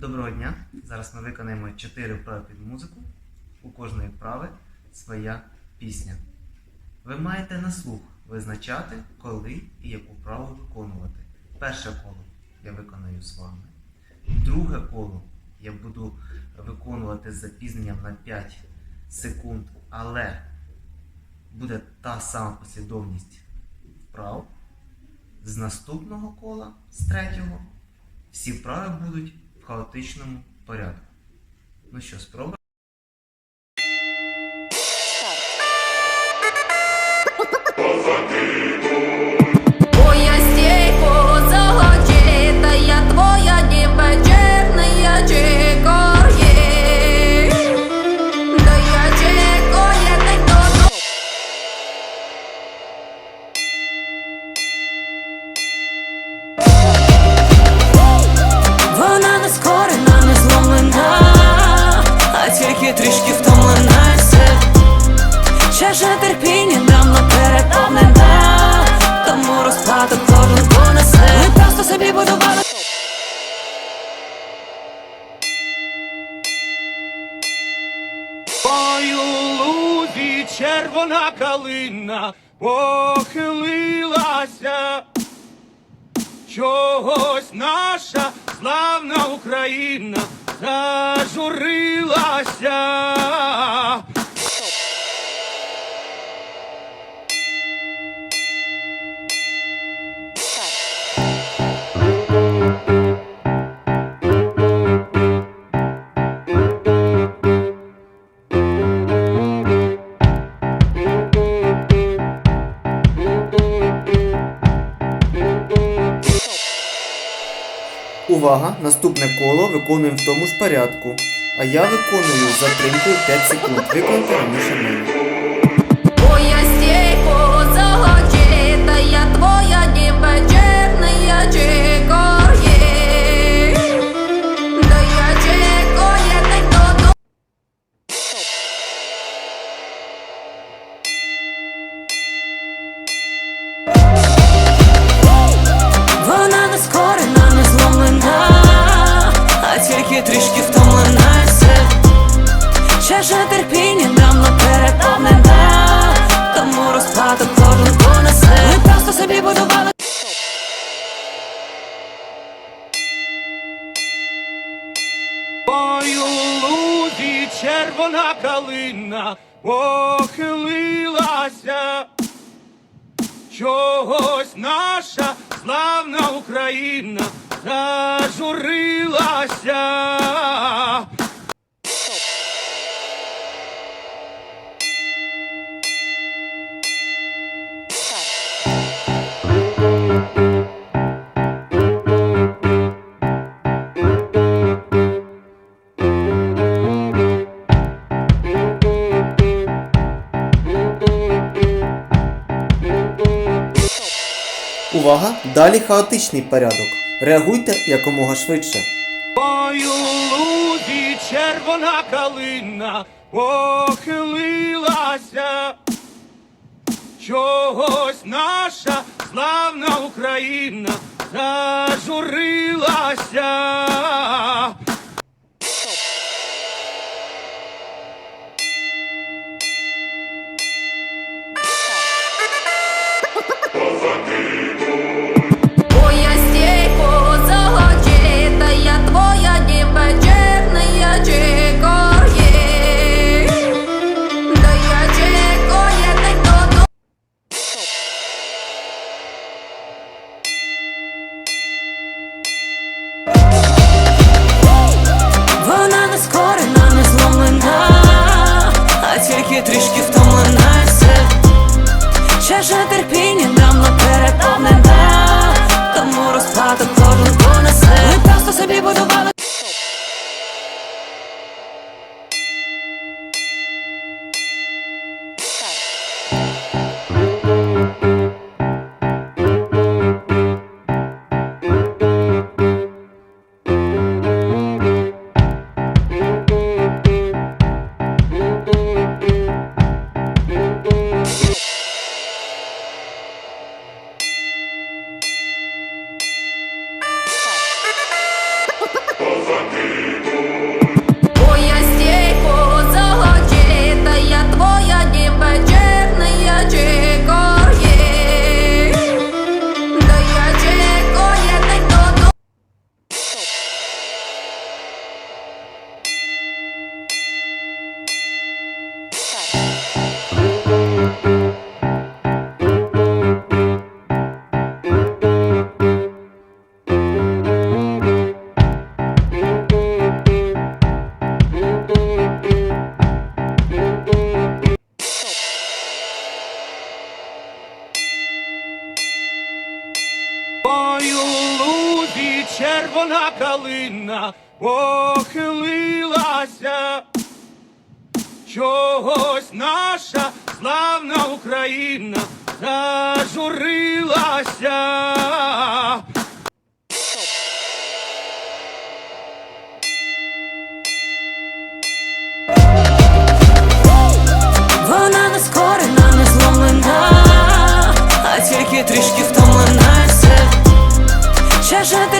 Доброго дня! Зараз ми виконаємо 4 вправи під музику. У кожної вправи своя пісня. Ви маєте на слух визначати, коли і яку вправу виконувати. Перше коло я виконаю з вами. Друге коло я буду виконувати з запізненням на 5 секунд, але буде та сама послідовність вправ. З наступного кола, з третього, всі вправи будуть хаотичному порядку. Ну що, спробуємо? Твоя Ой, у червона калина похилилася, чогось наша славна Україна зажурилася. Увага! Наступне коло виконуємо в тому ж порядку. А я виконую затримкою 5 секунд. Виконайте раніше мене. А трішки втомлена і. Ще ж терпіння давно переповнена, тому розпадок кожен понесе. Ми просто собі будували. Ой, у лузі червона калина похилилася, чогось наша славна Україна зажурилася. Увага! Далі хаотичний порядок. Реагуйте якомога швидше. Ой, у червона калина похилилася, чогось наша славна Україна зажурилася. Тільки трішки втомлена і все. Ще ж терпіння давно переповнена, тому розпадок кожен понесе. Ми просто собі будували. Твоя червона калина похилилася. Чогось наша славна Україна зажурилася. Вона не скорена, не зломлена, а тільки трішки втомлена все. Ще ж терпіння давно переповнена.